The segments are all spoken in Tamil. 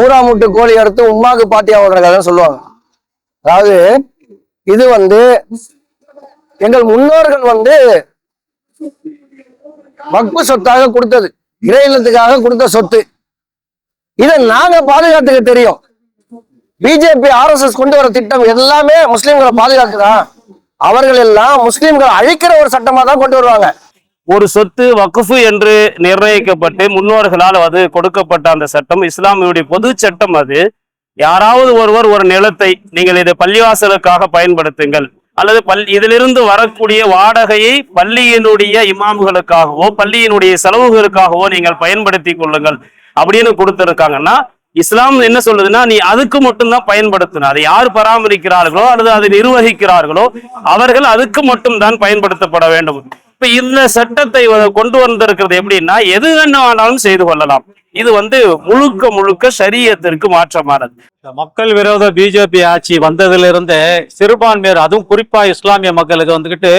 ஊரா முட்டு கோழி அறுத்து உமாக்கு பாட்டியா ஓடுற கதை சொல்லுவாங்க. அதாவது இது வந்து எங்கள் முன்னோர்கள் வந்து வக்பு சொத்தாக கொடுத்தது. இறையினத்துக்காக கொடுத்த சொத்து. இதை நாங்க பாதுகாத்துக்க தெரியும். பிஜேபி ஆர்எஸ்எஸ் கொண்டு வர திட்டம் எல்லாமே முஸ்லீம்களை பாதுகாக்குதான் அவர்கள் எல்லாம் முஸ்லீம்களை அழிக்கிற ஒரு சட்டமா தான் கொண்டு வருவாங்க. ஒரு சொத்து வக்குஃபு என்று நிர்ணயிக்கப்பட்டு முன்னோர்களால் அது கொடுக்கப்பட்ட அந்த சட்டம். இஸ்லாமியுடைய பொது சட்டம் அது. யாராவது ஒருவர் ஒரு நிலத்தை நீங்கள் இதை பள்ளிவாசலுக்காக பயன்படுத்துங்கள். அல்லது பல் இதிலிருந்து வரக்கூடிய வாடகையை பள்ளியினுடைய இமாம்களுக்காகவோ பள்ளியினுடைய செலவுகளுக்காகவோ நீங்கள் பயன்படுத்தி கொள்ளுங்கள். அப்படின்னு கொடுத்துருக்காங்கன்னா இஸ்லாம் என்ன சொல்லுதுன்னா நீ அதுக்கு மட்டும்தான் பயன்படுத்தணும் அதை யார் பராமரிக்கிறார்களோ அல்லது அதை நிர்வகிக்கிறார்களோ அவர்கள் அதுக்கு மட்டும்தான் பயன்படுத்தப்பட வேண்டும். இப்ப இந்த சட்டத்தை கொண்டு வந்திருக்கிறது எப்படின்னா எது வேணுமானாலும் செய்து கொள்ளலாம். இது வந்து முழுக்க முழுக்க சரியத்திற்கு மாற்றமானது. மக்கள் விரோத பிஜேபி ஆட்சி வந்ததிலிருந்து சிறுபான்மையர் அதுவும் குறிப்பா இஸ்லாமிய மக்களுக்கு வந்துகிட்டு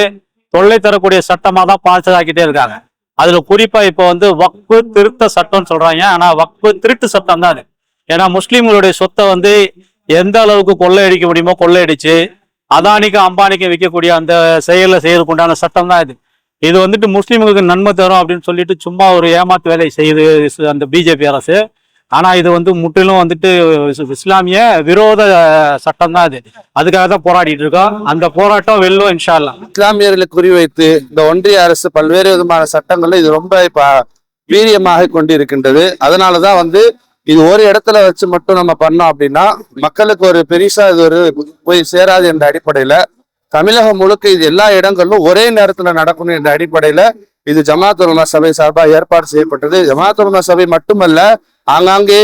தொல்லை தரக்கூடிய சட்டமா தான் பாசதாக்கிட்டே இருக்காங்க. அதுல குறிப்பா இப்போ வந்து வக்பு திருத்த சட்டம்னு சொல்றாங்க. ஆனா வக்பு திருட்டு சட்டம் தான் அது. ஏன்னா முஸ்லீம்களுடைய சொத்தை வந்து எந்த அளவுக்கு கொள்ளையடிக்க முடியுமோ கொள்ளையடிச்சு அதானிக்கும் அம்பானிக்கும் விற்கக்கூடிய அந்த செயலை செய்யறதுக்குண்டான சட்டம் தான் இது. இது வந்துட்டு முஸ்லீம்களுக்கு நன்மை தரும் அப்படின்னு சொல்லிட்டு சும்மா ஒரு ஏமாத்து வேலை செய்யுது அந்த பிஜேபி அரசு. ஆனா இது வந்து முற்றிலும் வந்துட்டு இஸ்லாமிய விரோத சட்டம் தான் அது. அதுக்காக தான் போராடிட்டு இருக்கோம். அந்த போராட்டம் வெல்லும் இன்ஷால்லா இஸ்லாமியர்களை குறிவைத்து இந்த ஒன்றிய அரசு பல்வேறு விதமான சட்டங்கள்ல இது ரொம்ப இப்ப வீரியமாக கொண்டு இருக்கின்றது அதனாலதான் வந்து இது ஒரு இடத்துல வச்சு மட்டும் நம்ம பண்ணோம் அப்படின்னா மக்களுக்கு ஒரு பெரிசா இது ஒரு போய் சேராது என்ற அடிப்படையில தமிழகம் முழுக்க இது எல்லா இடங்களிலும் ஒரே நேரத்துல நடக்கணும் என்ற அடிப்படையில இது ஜமாத் உலமா சபை சார்பாக ஏற்பாடு செய்யப்பட்டது. ஜமாத் உலமா சபை மட்டுமல்ல ஆங்காங்கே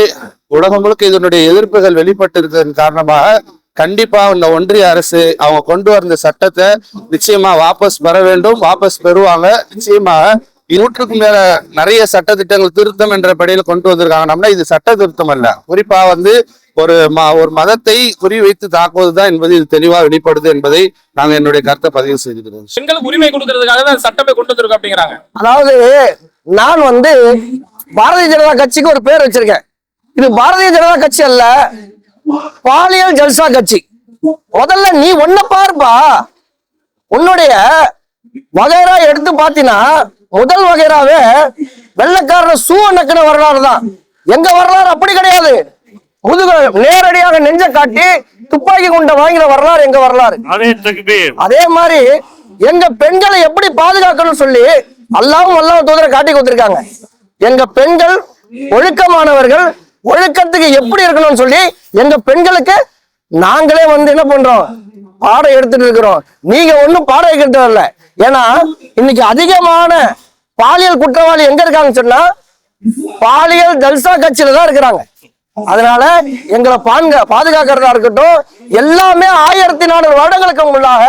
உலகம் முழுக்க இதனுடைய எதிர்ப்புகள் வெளிப்பட்டு இருக்கிறதன் காரணமாக கண்டிப்பா இந்த ஒன்றிய அரசு அவங்க கொண்டு வந்த சட்டத்தை நிச்சயமா வாபஸ் பெற வேண்டும். வாபஸ் பெறுவாங்க. நிச்சயமாக நூற்றுக்கும் மேல நிறைய சட்ட திட்டங்கள் திருத்தம் என்ற படியில் கொண்டு வந்திருக்காங்கன்னா இது சட்ட திருத்தம் அல்ல. குறிப்பா வந்து ஒரு ம ஒரு மதத்தை குறிவைத்து தாக்குவதுதான் என்பது இது தெளிவா வெளிப்படுது என்பதை நாங்க என்னுடைய கருத்தை பதிவு செய்திருக்கிறோம். பெண்களுக்கு உரிமை கொடுக்கறதுக்காக தான் சட்டமே கொண்டு வந்திருக்கோம் அப்படிங்கிறாங்க. அதாவது நான் வந்து பாரதிய ஜனதா கட்சிக்கு ஒரு பேர் வச்சிருக்கேன். இது பாரதிய ஜனதா கட்சி அல்ல பாலியல் ஜல்சா கட்சி. முதல்ல நீ ஒன்ன பாருப்பா. உன்னுடைய வகைரா எடுத்து பாத்தீங்கன்னா முதல் வகைராவே வெள்ளக்காரர் சூ நக்கின வரலாறு தான். எங்க வரலாறு அப்படி கிடையாது. முதுக நேரடியாக நெஞ்ச காட்டி துப்பாக்கி குண்டை வாங்கின வரலாறு எங்க வரலாறு? அதே மாதிரி எங்க பெண்களை எப்படி பாதுகாக்கணும்னு சொல்லி அல்லாவும் அல்லாஹ் தூதரை காட்டி கொடுத்திருக்காங்க. எங்க பெண்கள் ஒழுக்கமானவர்கள் ஒழுக்கத்துக்கு எப்படி இருக்கணும்னு சொல்லி எங்க பெண்களுக்கு நாங்களே வந்து என்ன பண்றோம்? பாடம் எடுத்துட்டு இருக்கிறோம். நீங்க ஒண்ணும் பாடம் எடுக்கிறது இல்ல ஏன்னா இன்னைக்கு அதிகமான பாலியல் குற்றவாளி எங்க இருக்காங்கன்னு சொன்னா பாலியல் ஜல்சா கட்சியில தான் இருக்கிறாங்க. அதனால எங்களை பாங்க பாதுகாக்கிறதா இருக்கட்டும் எல்லாமே ஆயிரத்தி நானூறு வருடங்களுக்கு முன்னாக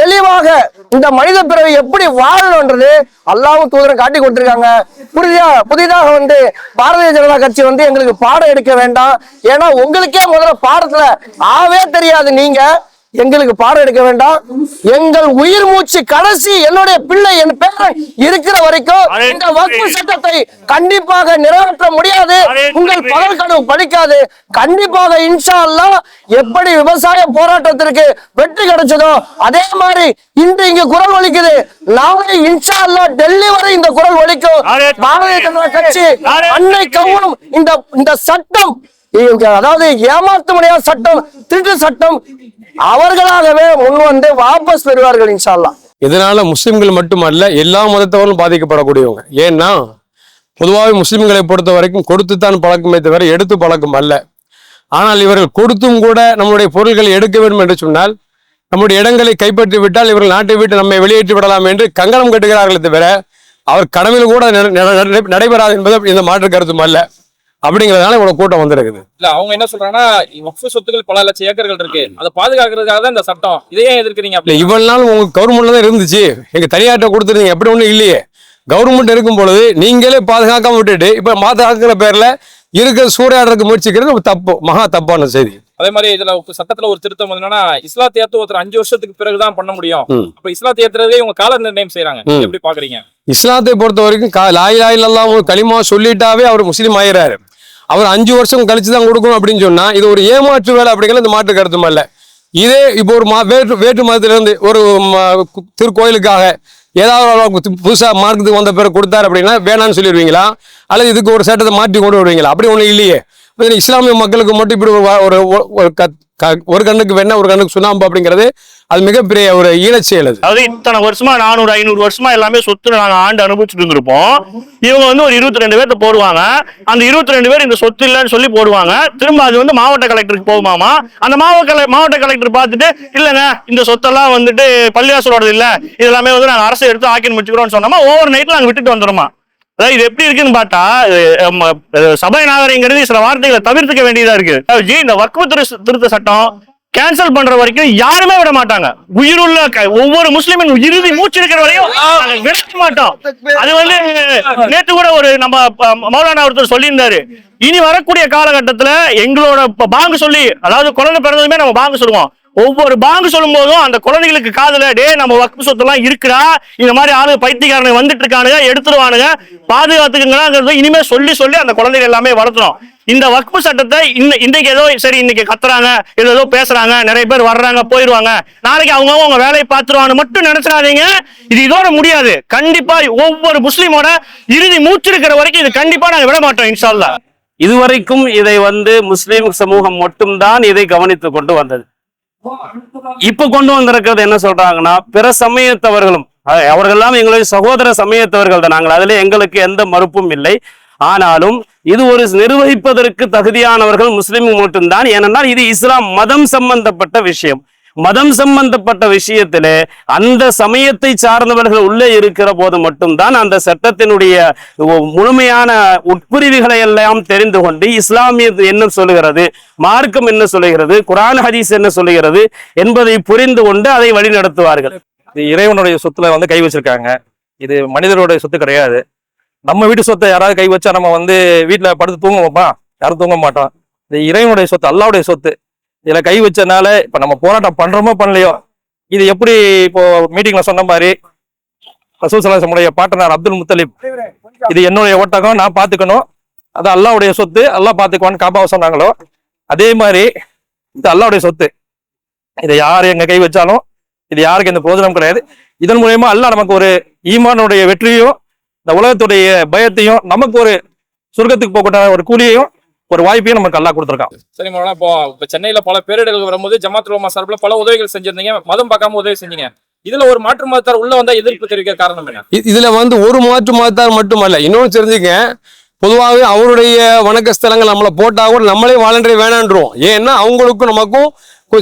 தெளிவாக இந்த மனித பிறவை எப்படி வாழணும்ன்றது அல்லாவும் தூதரம் காட்டி கொடுத்திருக்காங்க. புதிதா புதிதாக வந்து பாரதிய ஜனதா கட்சி வந்து எங்களுக்கு பாடம் எடுக்க வேண்டாம். ஏன்னா உங்களுக்கே முதல்ல பாடத்துல ஆவே தெரியாது நீங்க. எங்களுக்கு பாடம் எடுக்க வேண்டாம். எங்கள் உயிர் மூச்சு கடைசி என்னுடைய பிள்ளை என் பேரன் இருக்கிற வரைக்கும் இந்த வக்பு சட்டத்தை கண்டிப்பாக நிறைவேற்ற முடியாது. உங்கள் பகல் கனவு பலிக்காது கண்டிப்பாக இன்ஷா அல்லாஹ் எப்படி விவசாய போராட்டத்திற்கு வெற்றி கிடைச்சதோ அதே மாதிரி இன்று இங்க குரல் ஒலிக்குது. நாளை இன்ஷா அல்லாஹ் டெல்லி வரை இந்த குரல் ஒலிக்கும். பாரதிய ஜனதா கட்சி அன்னை கவுனும் இந்த இந்த சட்டம் அதாவது ஏமாற்ற முடியாத சட்டம் திருட்டு சட்டம் அவர்களாகவே முன்வந்து வாபஸ் பெறுவார்கள் இன்ஷால்லா இதனால முஸ்லிம்கள் மட்டுமல்ல எல்லா மதத்தவரும் பாதிக்கப்படக்கூடியவங்க. ஏன்னா பொதுவாகவே முஸ்லிம்களை பொறுத்த வரைக்கும் கொடுத்துத்தான் பழக்கமே தவிர எடுத்து பழக்கம் அல்ல. ஆனால் இவர்கள் கொடுத்தும் கூட நம்முடைய பொருள்களை எடுக்க வேண்டும் என்று சொன்னால் நம்முடைய இடங்களை கைப்பற்றி விட்டால் இவர்கள் நாட்டை விட்டு நம்மை வெளியேற்றி விடலாம் என்று கங்கணம் கட்டுகிறார்களே தவிர அவர் கடமையில் கூட நடைபெறாது என்பது இந்த மாற்று கருத்தும் அல்ல. அப்படிங்கிறதுனால இவ்வளவு கூட்டம் வந்திருக்குது. இல்ல அவங்க என்ன சொல்றாங்கன்னா வக்ஃபு சொத்துக்கள் பல லட்சம் ஏக்கர்கள் இருக்கு. அதை பாதுகாக்கிறதுக்காக தான் இந்த சட்டம். இதையே எதிர்க்கிறீங்க இல்ல அப்படி இவ்வளவு நாள் உங்களுக்கு கவர்மெண்ட்ல தான் இருந்துச்சு. எங்க தனியார்ட்ட கொடுத்துருந்தீங்க எப்படி ஒண்ணும் இல்லையே. கவர்மெண்ட் இருக்கும் பொழுது நீங்களே பாதுகாக்காம விட்டுட்டு இப்ப பாதுகாக்கிற பேர்ல இருக்கிற சூறையாடுறதுக்கு முயற்சிக்கிறது தப்பு மகா தப்பான செய்தி. அதே மாதிரி இதுல சட்டத்துல ஒரு திருத்தம் என்னன்னா இஸ்லாத்தை ஏத்து ஒருத்தர் அஞ்சு வருஷத்துக்கு பிறகுதான் பண்ண முடியும். அப்ப இஸ்லாத்தை ஏத்துறதே இவங்க கால நிர்ணயம் செய்யறாங்க. எப்படி பாக்குறீங்க? இஸ்லாத்தை பொறுத்த வரைக்கும் கா- லாய் லாய் இல்லாம களிமா சொல்லிட்டாவே அவர் முஸ்லீம் ஆயிராரு அவர் அஞ்சு வருஷம் கழிச்சு தான் கொடுக்கணும் அப்படின்னு சொன்னா இது ஒரு ஏமாற்று வேலை அப்படிங்கிறது இந்த மாற்று கருத்துமா இல்லை இதே இப்போ ஒரு மா வேற்று வேற்று மதத்திலிருந்து ஒரு ம- திருக்கோயிலுக்காக ஏதாவது புதுசாக மார்க்கத்துக்கு வந்த பிறகு கொடுத்தாரு அப்படின்னா வேணாம்னு சொல்லிடுவீங்களா? அல்லது இதுக்கு ஒரு சட்டத்தை மாற்றி கொண்டு வருவீங்களா? அப்படி ஒன்றும் இல்லையே. இஸ்லாமிய மக்களுக்கு மட்டும் இப்படி ஒரு க- ஒரு கண்ணுக்கு வெண்ணெய் ஒரு கண்ணுக்கு சுண்ணாம்பு அப்படிங்கிறது அது மிகப்பெரிய ஒரு ஈழச் செயல் அது. அதாவது இத்தனை வருஷமா நானூறு ஐநூறு வருஷமா எல்லாமே சொத்து நாங்க ஆண்டு அனுபவிச்சுட்டு இருந்திருப்போம். இவங்க வந்து ஒரு இருபத்தி ரெண்டு பேர்த்த போடுவாங்க. அந்த இருபத்தி ரெண்டு பேர் இந்த சொத்து இல்லைன்னு சொல்லி போடுவாங்க. திரும்ப அது வந்து மாவட்ட கலெக்டருக்கு போகுமாமா? அந்த மாவட்ட மாவட்ட கலெக்டர் பார்த்துட்டு இல்லைங்க இந்த சொத்தெல்லாம் வந்துட்டு பள்ளிவாசலோடது இல்லை. இது எல்லாமே வந்து நாங்கள் அரசு எடுத்து ஆக்கின்னு முடிச்சுக்கிறோம்னு சொன்னோமா? ஓவர் நைட்ல நாங்கள் விட்டுட்டு வந்துடுமா அதாவது இது எப்படி இருக்குன்னு பார்த்தா சபை நாகரிகங்கிறது சில வார்த்தைகளை தவிர்த்துக்க வேண்டியதா இருக்கு. ஜி, இந்த வக்ஃபு திருத்த சட்டம் கேன்சல் பண்ற வரைக்கும் யாருமே விட மாட்டாங்க. உயிருள்ள ஒவ்வொரு முஸ்லிமின் இறுதி மூச்சு இருக்கிற வரையும் விட மாட்டோம். அது வந்து நேற்று கூட ஒரு நம்ம ப- மௌலானா ஒருத்தர் சொல்லியிருந்தாரு. இனி வரக்கூடிய காலகட்டத்துல எங்களோட பாங்கு சொல்லி அதாவது குழந்தை பிறந்ததுமே நம்ம பாங்கு சொல்லுவோம். ஒவ்வொரு பாங்கு சொல்லும் போதும் அந்த குழந்தைகளுக்கு காதல டே நம்ம வக்ஃபு சொத்தெல்லாம் இருக்கிறா இந்த மாதிரி ஆளு பைத்தியக்காரனுங்க வந்துட்டு இருக்கானுங்க எடுத்துருவானுங்க. பாதுகாத்துக்குங்களாங்கிறது இனிமே சொல்லி சொல்லி அந்த குழந்தைகள் எல்லாமே வளர்த்துறோம் இந்த வக்ஃபு சட்டத்தை இன்ன இன்னைக்கு ஏதோ சரி இன்னைக்கு கத்துறாங்க ஏதோ ஏதோ பேசுறாங்க நிறைய பேர் வர்றாங்க போயிடுவாங்க நாளைக்கு அவங்க அவங்க வேலையை பார்த்துருவான்னு மட்டும் நினைச்சிடாதீங்க. இது இதோட முடியாது. கண்டிப்பா ஒவ்வொரு முஸ்லீமோட இறுதி மூச்சு இருக்கிற வரைக்கும் இது கண்டிப்பா நாங்க விட மாட்டோம் இன்ஷால்லா இதுவரைக்கும் இதை வந்து முஸ்லீம் சமூகம் மட்டும்தான் இதை கவனித்து கொண்டு வந்தது. இப்ப கொண்டு வந்திருக்கிறது என்ன சொல்றாங்கன்னா பிற சமயத்தவர்களும் அவர்கள் எல்லாம் எங்களுடைய சகோதர சமயத்தவர்கள் தான். நாங்கள் அதுல எங்களுக்கு எந்த மறுப்பும் இல்லை. ஆனாலும் இது ஒரு நிர்வகிப்பதற்கு தகுதியானவர்கள் முஸ்லிம் மட்டும்தான். ஏனென்றால் இது இஸ்லாம் மதம் சம்பந்தப்பட்ட விஷயம். மதம் சம்பந்தப்பட்ட விஷயத்திலே அந்த சமயத்தை சார்ந்தவர்கள் உள்ளே இருக்கிற போது மட்டும்தான் அந்த சட்டத்தினுடைய முழுமையான உட்பிரிவுகளை எல்லாம் தெரிந்து கொண்டு இஸ்லாமிய என்ன சொல்லுகிறது மார்க்கம் என்ன சொல்லுகிறது குரான் ஹதீஸ் என்ன சொல்லுகிறது என்பதை புரிந்து கொண்டு அதை வழிநடத்துவார்கள். இறைவனுடைய சொத்துல வந்து கை வச்சிருக்காங்க. இது மனிதருடைய சொத்து கிடையாது. நம்ம வீட்டு சொத்தை யாராவது கை வச்சா நம்ம வந்து வீட்டுல படுத்து தூங்குவோமா யாரும் தூங்க மாட்டோம். இது இறைவனுடைய சொத்து அல்லாவுடைய சொத்து. இதுல கை வச்சதுனால இப்ப நம்ம போராட்டம் பண்றோமோ பண்ணலையோ? இது எப்படி இப்போ மீட்டிங்ல சொன்ன மாதிரி ரசூல் சலாசமுடைய பாட்டனார் அப்துல் முத்தலிப். இது என்னுடைய ஒட்டகம் நான் பாத்துக்கணும் அது அல்லாவுடைய சொத்து அல்லா பாத்துக்குவான்னு காப்பாவை சொன்னாங்களோ? அதே மாதிரி இது அல்லாவுடைய சொத்து. இதை யார் எங்க கை வச்சாலும் இது யாருக்கு எந்த பிரோஜனம் கிடையாது. இதன் மூலயமா அல்லா நமக்கு ஒரு ஈமானுடைய வெற்றியும் இந்த உலகத்துடைய பயத்தையும் நமக்கு ஒரு சுருக்கத்துக்கு போகக்கூடிய ஒரு கூலியையும் ஒரு வாய்ப்பையும் நமக்கு அல்லாஹ் கொடுத்துருக்கான். சரி மௌலானா இப்போ இப்ப சென்னையில பல பேரிடர்கள் வரும்போது ஜமாத் உலமா சார்பில் பல உதவிகள் செஞ்சிருந்தீங்க. மதம் பார்க்காம உதவி செஞ்சீங்க. இதுல ஒரு மாற்று மதத்தார் உள்ள வந்தா எதிர்ப்பு தெரிவிக்க காரணம் என்ன? இதுல வந்து ஒரு மாற்று மதத்தார் மட்டுமல்ல இன்னொன்று தெரிஞ்சுக்க பொதுவாகவே அவருடைய வணக்க ஸ்தலங்கள் நம்மளை போட்டா கூட நம்மளே வாலண்டரி வேணான்றோம். ஏன்னா அவங்களுக்கும் நமக்கும்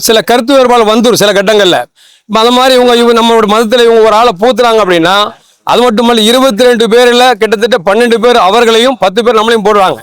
சில கருத்து வேறுபாடு வந்துடும் சில கட்டங்கள்ல. இப்ப அந்த மாதிரி இவங்க இவங்க நம்மளோட மதத்துல இவங்க ஒரு ஆளை பூத்துறாங்க அப்படின்னா அது மட்டுமல்ல இருபத்தி ரெண்டு பேர்ல கிட்டத்தட்ட பன்னெண்டு பேர் அவர்களையும் பத்து பேர் நம்மளையும் போடுறாங்க.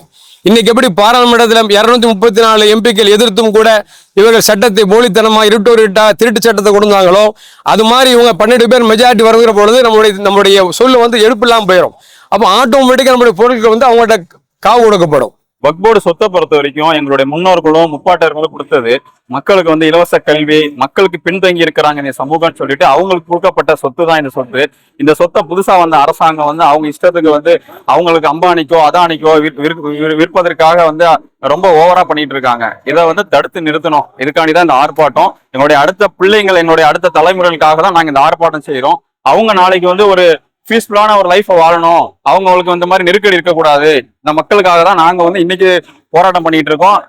இன்னைக்கு எப்படி பாராளுமன்றத்தில் இருநூத்தி முப்பத்தி நாலு எம்பிக்கள் எதிர்த்தும் கூட இவர்கள் சட்டத்தை போலித்தனமா இருட்டோரிட்டா திருட்டு சட்டத்தை கொடுத்தாங்களோ அது மாதிரி இவங்க பன்னெண்டு பேர் மெஜாரிட்டி வருகிற பொழுது நம்மளுடைய நம்மளுடைய சொல்லு வந்து எழுப்பு இல்லாமல் போயிடும் அப்போ ஆட்டோமேட்டிக்காக நம்மளுடைய பொருட்கள் வந்து அவங்கள்ட்ட காவு கொடுக்கப்படும். வக்போர்டு சொத்தை பொறுத்த வரைக்கும் எங்களுடைய முன்னோர்களும் முப்பாட்டர்களும் கொடுத்தது. மக்களுக்கு வந்து இலவச கல்வி மக்களுக்கு பின்தங்கி இருக்கிறாங்க இந்த சமூகம்னு சொல்லிட்டு அவங்களுக்கு கொடுக்கப்பட்ட சொத்து தான் இந்த சொத்து. இந்த சொத்தை புதுசா வந்த அரசாங்கம் வந்து அவங்க இஷ்டத்துக்கு வந்து அவங்களுக்கு அம்பானிக்கோ அதானிக்கோ விற்- விற்- விற்பதற்காக வந்து ரொம்ப ஓவரா பண்ணிட்டு இருக்காங்க. இதை வந்து தடுத்து நிறுத்தணும். இதுக்காண்டி தான் இந்த ஆர்ப்பாட்டம். எங்களுடைய அடுத்த பிள்ளைங்கள் எங்களுடைய அடுத்த தலைமுறைகளுக்காக தான் நாங்க இந்த ஆர்ப்பாட்டம் செய்யறோம் அவங்க நாளைக்கு வந்து ஒரு பீஸ்ஃபுல்லான ஒரு லைஃப்பை வாழணும். அவங்களுக்கு இந்த மாதிரி நெருக்கடி இருக்கக்கூடாது. இந்த மக்களுக்காக தான் நாங்க வந்து இன்னைக்கு போராட்டம் பண்ணிட்டு இருக்கோம்.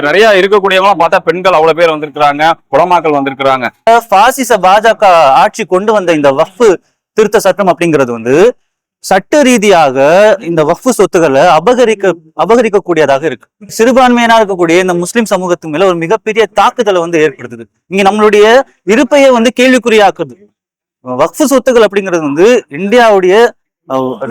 நிறைய- இருக்கக்கூடியவங்களாம் பார்த்தா பெண்கள் அவ்வளவு பேர் வந்திருக்கிறாங்க குளமாக்கள் வந்திருக்கிறாங்க. பாசிச பாஜக ஆட்சி கொண்டு வந்த இந்த வஃப் திருத்த சட்டம் அப்படிங்கிறது வந்து சட்ட ரீதியாக இந்த வஃப் சொத்துக்களை அபகரிக்க அபகரிக்கக்கூடியதாக இருக்கு. சிறுபான்மையினா இருக்கக்கூடிய இந்த முஸ்லிம் சமூகத்து மேல ஒரு மிகப்பெரிய தாக்குதலை வந்து ஏற்படுத்துது. இங்க நம்மளுடைய இருப்பையை வந்து கேள்விக்குறியாக்குது. வக்ஃபு சொத்துக்கள் அப்படிங்கிறது வந்து இந்தியாவுடைய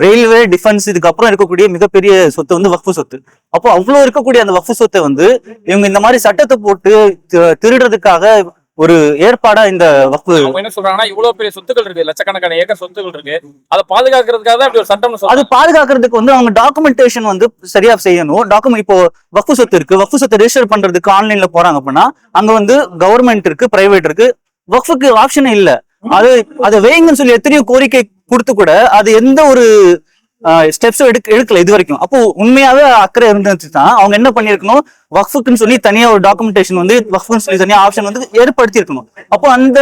ரயில்வே டிஃபென்ஸ் இதுக்கு அப்புறம் இருக்கக்கூடிய மிகப்பெரிய சொத்து வந்து வக்ஃபு சொத்து. அப்போ அவ்வளவு இருக்கக்கூடிய அந்த வக்ஃபு சொத்தை வந்து இவங்க இந்த மாதிரி சட்டத்தை போட்டு திருடுறதுக்காக ஒரு ஏற்பாடா இந்த வக்ஃபு என்ன சொல்றாங்கன்னா இவ்வளவு பெரிய சொத்துக்கள் இருக்கு லட்சக்கணக்கான ஏக்கர் சொத்துக்கள் இருக்கு. அதை பாதுகாக்கிறதுக்காக தான் இப்படி ஒரு சட்டம்னு அது பாதுகாக்கிறதுக்கு வந்து அவங்க டாக்குமெண்டேஷன் வந்து சரியா செய்யணும். டாக்குமெண்ட் இப்போ வக்ஃபு சொத்து இருக்கு. வக்ஃபு சொத்தை ரெஜிஸ்டர் பண்றதுக்கு ஆன்லைன்ல போறாங்க அப்படின்னா அங்க வந்து கவர்மெண்ட் இருக்கு பிரைவேட் இருக்கு. வக்ஃபுக்கு ஆப்ஷனே இல்ல. அது அதை வேங்கன்னு சொல்லி எத்தனையோ கோரிக்கை கொடுத்து கூட அது எந்த ஒரு ஸ்டெப்ஸ் எடுக்க எடுக்கல இது வரைக்கும். அப்போ உண்மையாவே அக்கறை இருந்துச்சுன்னா அவங்க என்ன பண்ணிருக்கணும் வக்ஃபுக்குன்னு சொல்லி தனியா ஒரு டாக்குமெண்டேஷன் வந்து வக்ஃபுன்னு சொல்லி தனியா ஆப்ஷன் வந்து ஏற்படுத்தி இருக்கணும் அப்போ அந்த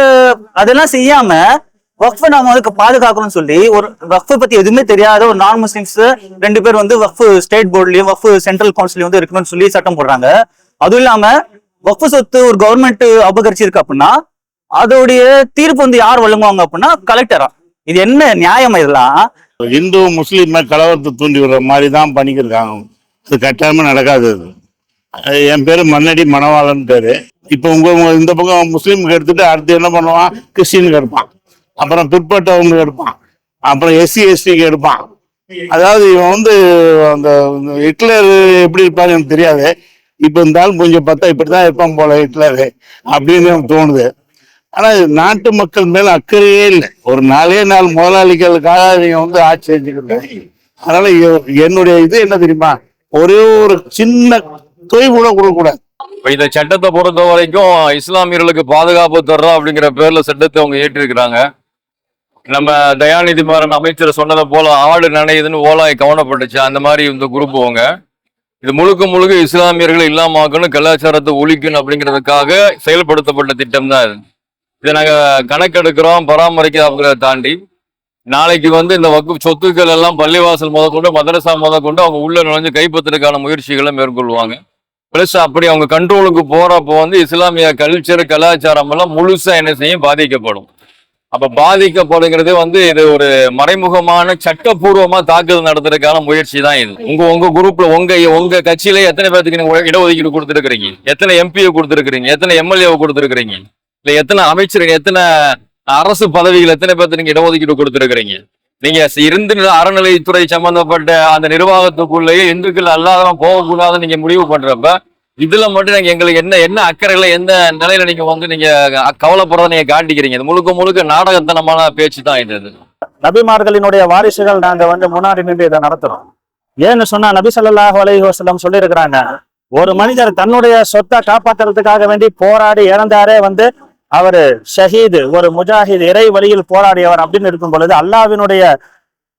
அதெல்லாம் செய்யாம வக்ஃபை நாம அதுக்கு பாதுகாக்கணும்னு சொல்லி ஒரு வக்ஃபை பத்தி எதுவுமே தெரியாத ஒரு நான் முஸ்லிம்ஸ் ரெண்டு பேர் வந்து வக்ஃப் ஸ்டேட் போர்ட்லயும் வக்ஃப் சென்ட்ரல் கவுன்சிலையும் வந்து இருக்கணும்னு சொல்லி சட்டம் போடுறாங்க. அதுவும் இல்லாம வக்ஃப் சொத்து ஒரு கவர்மெண்ட் அபகரிச்சிருக்கு அப்படின்னா அதோடைய தீர்ப்பு வந்து யார் வழங்குவாங்க அப்படின்னா கலெக்டரா இது என்ன நியாயம் இதெல்லாம்? இந்து முஸ்லீம் கலவரத்தை தூண்டி விடுற மாதிரி தான் பண்ணிக்கிருக்காங்க. இது கட்டாயமா நடக்காது அது. என் பேரு மன்னடி மணவாளன் பேரு. இப்போ உங்க உங்க இந்த பக்கம் முஸ்லீமுக்கு எடுத்துட்டு அடுத்து என்ன பண்ணுவான்? கிறிஸ்டினுக்கு எடுப்பான். அப்புறம் பிற்பட்டவங்க எடுப்பான். அப்புறம் எஸ்சி எஸ்டிக்கு எடுப்பான். அதாவது இவன் வந்து அந்த ஹிட்லர் எப்படி இருப்பான்னு எனக்கு தெரியாது. இப்போ இருந்தாலும் கொஞ்சம் பார்த்தா இப்படிதான் இருப்பான் போல ஹிட்லர். அப்படின்னு எனக்கு தோணுது. ஆனா நாட்டு மக்கள் மேல அக்கறையே இல்லை. ஒரு நாலே நாள் முதலாளிகளுக்காக நீங்க வந்து ஆட்சி செஞ்சுக்கிறாங்க அதனால என்னுடைய இது என்ன தெரியுமா? ஒரே ஒரு சின்ன தொய் கூட கொடுக்கக்கூடாது. இப்ப இந்த சட்டத்தை பொறுத்த வரைக்கும் இஸ்லாமியர்களுக்கு பாதுகாப்பு தர்றோம் அப்படிங்கிற பேர்ல சட்டத்தை அவங்க ஏற்றிருக்கிறாங்க. நம்ம தயாநிதி மாறன் அமைச்சர் சொன்னதை போல ஆடு நனையுதுன்னு ஓலாய் கவனப்பட்டுச்சு. அந்த மாதிரி இந்த குரூப் அவங்க இது முழுக்க முழுக்க இஸ்லாமியர்களை இல்லாமக்கணும் கலாச்சாரத்தை ஒழிக்கணும் அப்படிங்கிறதுக்காக செயல்படுத்தப்பட்ட திட்டம் தான் இது. இதை நாங்கள் கணக்கெடுக்கிறோம் பராமரிக்கிறோங்கிறத தாண்டி நாளைக்கு வந்து இந்த வக்கு சொத்துக்கள் எல்லாம் பள்ளிவாசல் முதற்கொண்டு மதரசா முதற்கொண்டு அவங்க உள்ள நுழைஞ்சு கைப்பற்றுறதுக்கான முயற்சிகளை மேற்கொள்வாங்க. பிளஸ் அப்படி அவங்க கண்ட்ரோலுக்கு போறப்போ வந்து இஸ்லாமிய கல்ச்சர் கலாச்சாரம் எல்லாம் முழுசா என்ன செய்யும் பாதிக்கப்படும். அப்ப பாதிக்கப்படுங்கிறது வந்து இது ஒரு மறைமுகமான சட்டப்பூர்வமா தாக்குதல் நடத்துறதுக்கான முயற்சி தான் இது. உங்க உங்க குரூப்ல உங்க உங்க கட்சியில எத்தனை பேர்த்துக்கு நீங்க இடஒதுக்கீடு கொடுத்துருக்கீங்க எத்தனை எம்பியை கொடுத்துருக்கீங்க எத்தனை எம்எல்ஏவை கொடுத்துருக்கீங்க இல்ல எத்தனை அமைச்சர் எத்தனை அரசு பதவிகள் எத்தனை பேர்த்து நீங்க இடஒதுக்கீடு கொடுத்துருக்கிறீங்க? நீங்க இருந்து அறநிலைத்துறை சம்பந்தப்பட்ட அந்த நிர்வாகத்துக்குள்ளேயே இந்துக்கள் அல்லாதவன் போகக்கூடாதுன்னு நீங்க முடிவு பண்றப்ப இதுல மட்டும் நீங்க எங்களுக்கு என்ன என்ன அக்கறையில எந்த நிலையில நீங்க வந்து நீங்க கவலைப்படுறத நீங்க காட்டிக்கிறீங்க முழுக்க முழுக்க நாடகத்தனமான பேச்சு தான் இது. நபிமார்களினுடைய வாரிசுகள் நாங்க வந்து முன்னாடி நின்று இதை நடத்துறோம். ஏன்னு சொன்னா நபி ஸல்லல்லாஹு அலைஹி வஸல்லம் சொல்லியிருக்கிறாங்க ஒரு மனிதர் தன்னுடைய சொத்தை காப்பாத்துறதுக்காக வேண்டி போராடி இறந்தாரே வந்து அவரு ஷஹீது ஒரு முஜாஹித் இறை வழியில் போராடியவர் அப்படின்னு இருக்கும் பொழுது அல்லாஹ்வினுடைய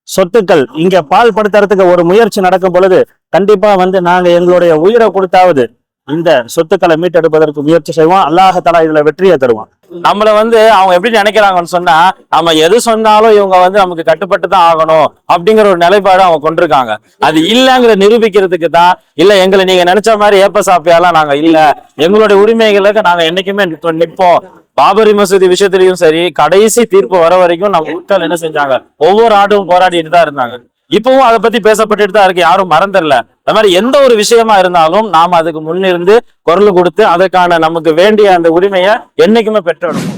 சொத்துக்கள் இங்க பால் படுத்துறதுக்கு ஒரு முயற்சி நடக்கும் பொழுது கண்டிப்பா வந்து நாங்க எங்களுடைய உயிரை கொடுத்தாவது இந்த சொத்துக்களை மீட்டெடுப்பதற்கு முயற்சி செய்வோம். அல்லாஹ் இதுல வெற்றியை தருவான். நம்மள வந்து அவங்க எப்படி நினைக்கிறாங்கன்னு சொன்னா நம்ம எது சொன்னாலும் இவங்க வந்து நமக்கு கட்டுப்பட்டு தான் ஆகணும் அப்படிங்கிற ஒரு நிலைப்பாடு அவங்க கொண்டிருக்காங்க. அது இல்லைங்கிற நிரூபிக்கிறதுக்கு தான் இல்ல எங்களை நீங்க நினைச்ச மாதிரி ஏப்ப சாப்பியாலாம் நாங்க இல்ல. எங்களுடைய உரிமைகளுக்கு நாங்க என்னைக்குமே நிற்போம். பாபரி மசூதி விஷயத்திலையும் சரி கடைசி தீர்ப்பு வர வரைக்கும் நம்ம மக்கள் என்ன செஞ்சாங்க? ஒவ்வொரு ஆண்டும் போராடிட்டு தான் இருந்தாங்க. இப்பவும் அதை பத்தி பேசப்பட்டுட்டு தான் இருக்கு. யாரும் மறந்துடல. அது மாதிரி எந்த ஒரு விஷயமா இருந்தாலும் நாம அதுக்கு முன்னிருந்து குரல் கொடுத்து அதற்கான நமக்கு வேண்டிய அந்த உரிமையை என்னைக்குமே பெற்றுவிடணும்